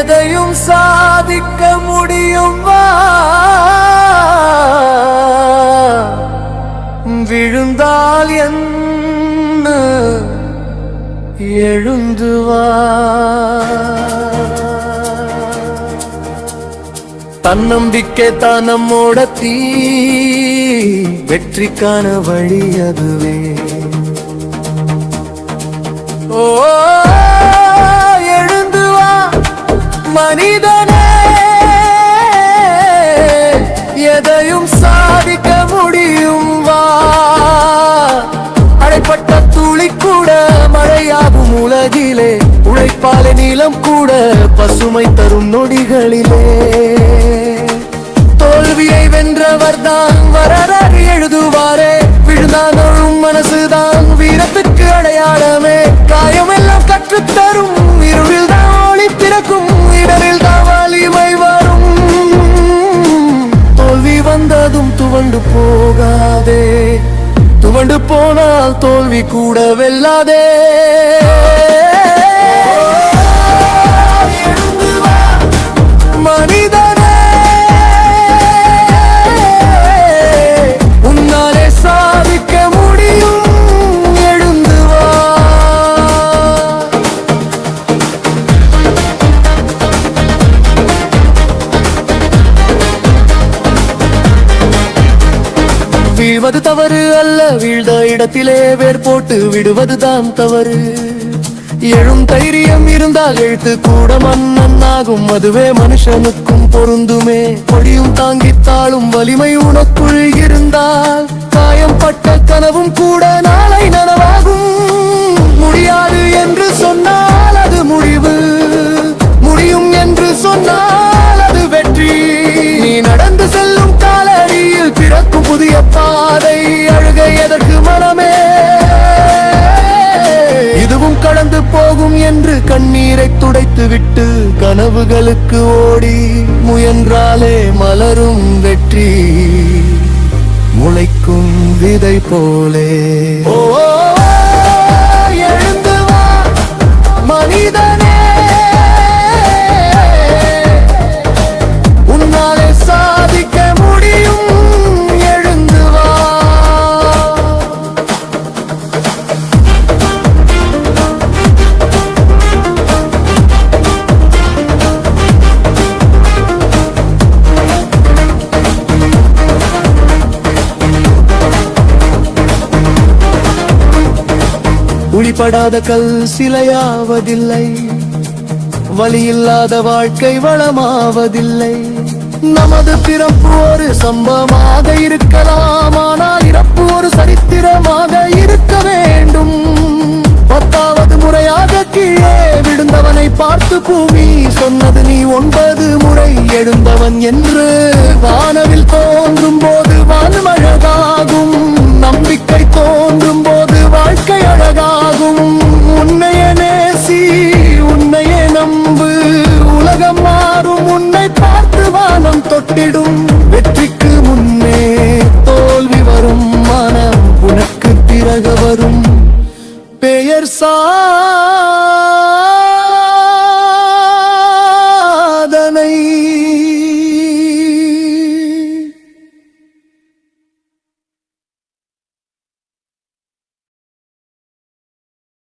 எதையும் சாதிக்க முடியும்? விழுந்தால் என்ன எழுந்துவா? தன்னம்பிக்கை தான் நம்மோட தீ. வெற்றிக்கான வழி அதுவே. ஓ மழையாகும் உலகிலே உழைப்பாலே நீளம் கூட பசுமை தரும் நொடிகளிலே. தோல்வியை வென்றவர் தான் வரலாறு எழுதுவாரே. விழுந்தாலும் மனசுதான் வீரத்துக்கு அடையாளமே. காயம் எல்லாம் கற்றுத்தரும் இருளில் தான் ஒளி பிறக்கும் இடரில் தான் வலிமை வரும். தோல்வி வந்ததும் துவண்டு போகாதே. துவண்டு போனால் தோல்வி கூட வெல்லாதே. வீழ்வது தவறு அல்ல. வீழ்ந்த இடத்திலே வேர் போட்டு விடுவதுதான் தவறு. எழும் தைரியம் இருந்தால் எழுத்து கூட மன்னன் ஆகும். அதுவே மனுஷனுக்கும் பொருந்துமே. கொடியும் தாங்கித்தாளும் வலிமை உனக்குள் இருந்தால். காயம் பட்ட கனவும் கூட நாளை நனவாகும். முடியாது என்று சொன்னால் அது முடிவு. முடியும் என்று சொன்னால் கண்ணீரை துடைத்து விட்டு கனவுகளுக்கு ஓடி முயன்றாலே மலரும் வெற்றி. முளைக்கும் விதை போலே. ஓ குழிப்படாத கல் சிலையாவதில்லை. வழியில்லாத வாழ்க்கை வளமாவதில்லை. நமது பிறப்பு ஒரு சம்பவமாக இருக்கலாம். ஆனால் இறப்பு ஒரு சரித்திரமாக இருக்க வேண்டும். பத்தாவது முறையாக கீழே விழுந்தவனை பார்த்து பூமி சொன்னது நீ ஒன்பது முறை எழுந்தவன் என்று வானவில் தோன்றும் அழகாகும் உன்னைய நேசி உன்னைய நம்பு. உலகம் மாறும் உன்னை பார்த்து வானம் தொட்டிடும். வெற்றிக்கு முன்னே தோல்வி வரும். மனம் உனக்கு திறக வரும். பெயர் சா